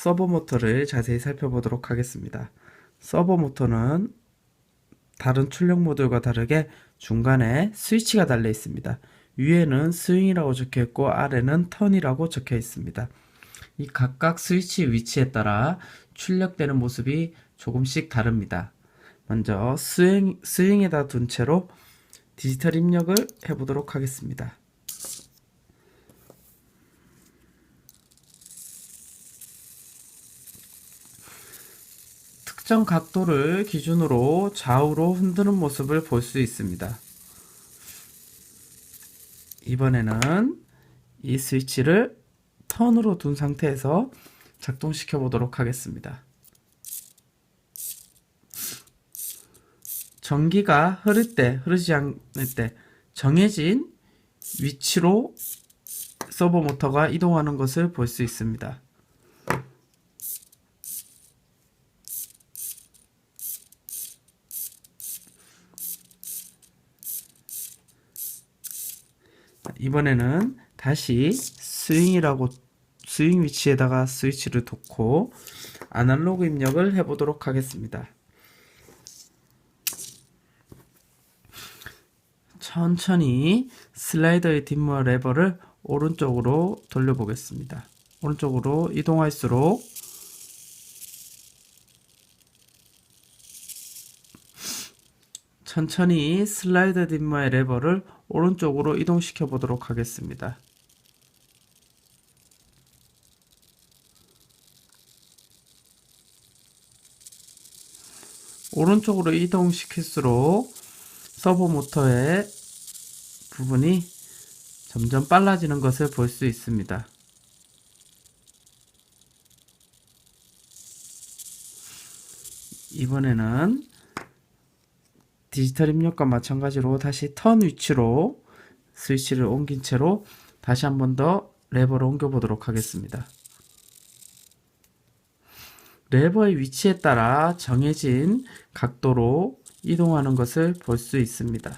서버 모터를 자세히 살펴보도록 하겠습니다. 서버 모터는 다른 출력 모듈과 다르게 중간에 스위치가 달려 있습니다. 위에는 스윙이라고 적혀 있고 아래는 턴이라고 적혀 있습니다. 이 각각 스위치 위치에 따라 출력되는 모습이 조금씩 다릅니다. 먼저 스윙, 스윙에다 둔 채로 디지털 입력을 해보도록 하겠습니다. 특정 각도를 기준으로 좌우로 흔드는 모습을 볼 수 있습니다. 이번에는 이 스위치를 턴으로 둔 상태에서 작동시켜 보도록 하겠습니다. 전기가 흐를 때, 흐르지 않을 때 정해진 위치로 서버 모터가 이동하는 것을 볼 수 있습니다. 이번에는 다시 스윙이라고 스윙 위치에다가 스위치를 놓고 아날로그 입력을 해보도록 하겠습니다. 천천히 슬라이더의 뒷모 레버를 오른쪽으로 돌려보겠습니다. 오른쪽으로 이동할수록 천천히 슬라이더 뒷모의 레버를 오른쪽으로 이동시켜 보도록 하겠습니다. 오른쪽으로 이동시킬수록 서버 모터의 부분이 점점 빨라지는 것을 볼 수 있습니다. 이번에는 디지털 입력과 마찬가지로 다시 턴 위치로 스위치를 옮긴 채로 다시 한 번 더 레버를 옮겨 보도록 하겠습니다. 레버의 위치에 따라 정해진 각도로 이동하는 것을 볼 수 있습니다.